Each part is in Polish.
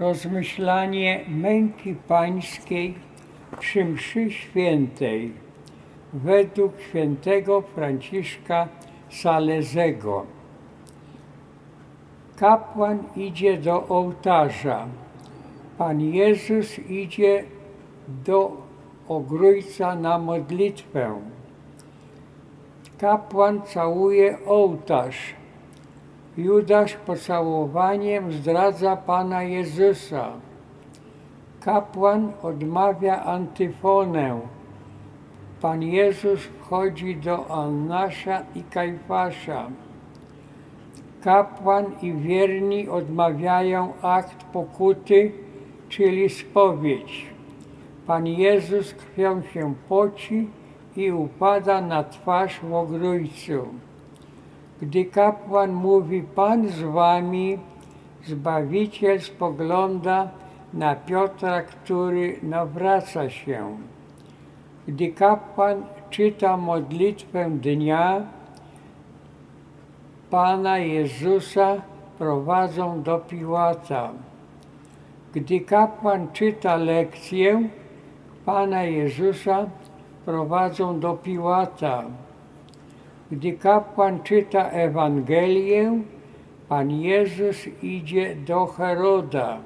rozmyślanie męki pańskiej przy mszy świętej według świętego Franciszka Salezego. Kapłan idzie do ołtarza. Pan Jezus idzie do ogrójca na modlitwę. Kapłan całuje ołtarz. Judasz pocałowaniem zdradza Pana Jezusa. Kapłan odmawia antyfonę. Pan Jezus wchodzi do Annasza i Kajfasza. Kapłan i wierni odmawiają akt pokuty, czyli spowiedź. Pan Jezus krwią się poci i upada na twarz w ogrójcu. Gdy kapłan mówi Pan z wami, Zbawiciel spogląda na Piotra, który nawraca się. Gdy kapłan czyta modlitwę dnia, Pana Jezusa prowadzą do Piłata. Gdy kapłan czyta lekcję, Pana Jezusa prowadzą do Piłata. Gdy kapłan czyta Ewangelię, Pan Jezus idzie do Heroda.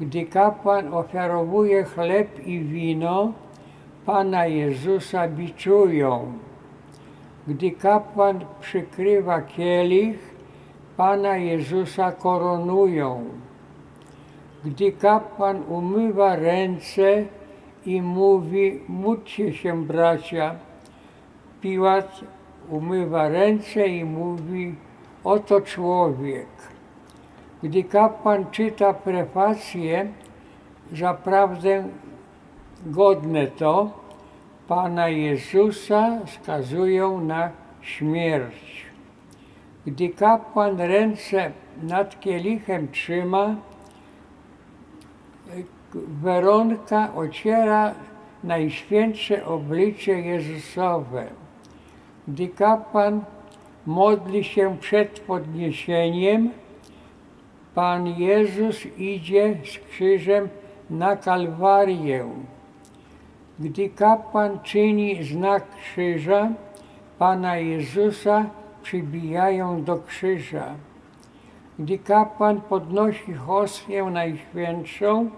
Gdy kapłan ofiarowuje chleb i wino, Pana Jezusa biczują. Gdy kapłan przykrywa kielich, Pana Jezusa koronują. Gdy kapłan umywa ręce i mówi, módlcie się bracia, Piłat umywa ręce i mówi, oto człowiek. Gdy kapłan czyta prefację, zaprawdę godne to, Pana Jezusa skazują na śmierć. Gdy kapłan ręce nad kielichem trzyma, Weronka ociera Najświętsze oblicze Jezusowe. Gdy kapłan modli się przed podniesieniem, Pan Jezus idzie z krzyżem na Kalwarię. Gdy kapłan czyni znak krzyża, Pana Jezusa przybijają do krzyża. Gdy kapłan podnosi hostię najświętszą,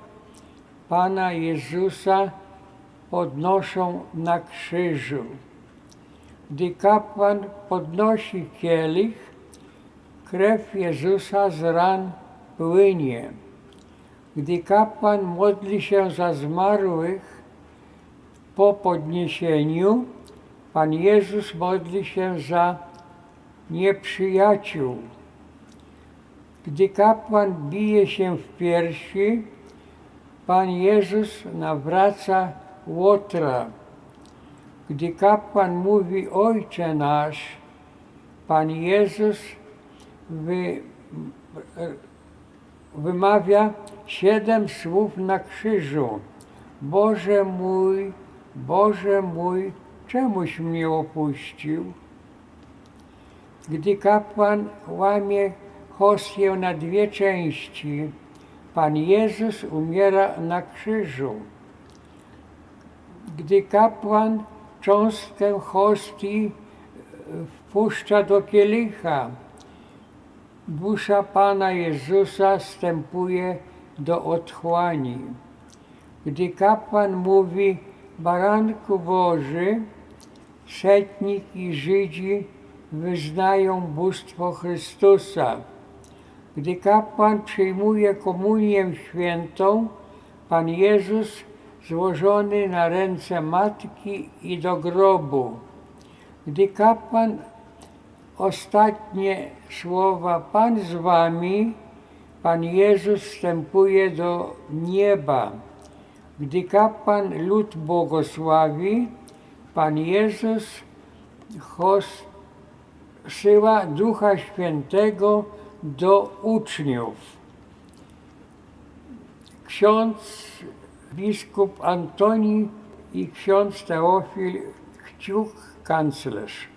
Pana Jezusa podnoszą na krzyżu. Gdy kapłan podnosi kielich, krew Jezusa z ran płynie. Gdy kapłan modli się za zmarłych po podniesieniu, Pan Jezus modli się za nieprzyjaciół. Gdy kapłan bije się w piersi, Pan Jezus nawraca Łotra. Gdy kapłan mówi Ojcze nasz, Pan Jezus wy, wymawia siedem słów na krzyżu. Boże mój, Boże mój, czemuś mnie opuścił? Gdy kapłan łamie hostię na dwie części, Pan Jezus umiera na krzyżu. Gdy kapłan cząstkę hostii wpuszcza do kielicha, dusza Pana Jezusa wstępuje do otchłani. Gdy kapłan mówi Baranku Boży, setnik i Żydzi wyznają bóstwo Chrystusa. Gdy kapłan przyjmuje komunię świętą, Pan Jezus złożony na ręce matki i do grobu. Gdy kapłan ostatnie słowa Pan z wami, Pan Jezus wstępuje do nieba. Gdy kapłan lud błogosławi, Pan Jezus syła Ducha Świętego do uczniów. Ksiądz biskup Antoni i ksiądz Teofil Kciuk, kanclerz.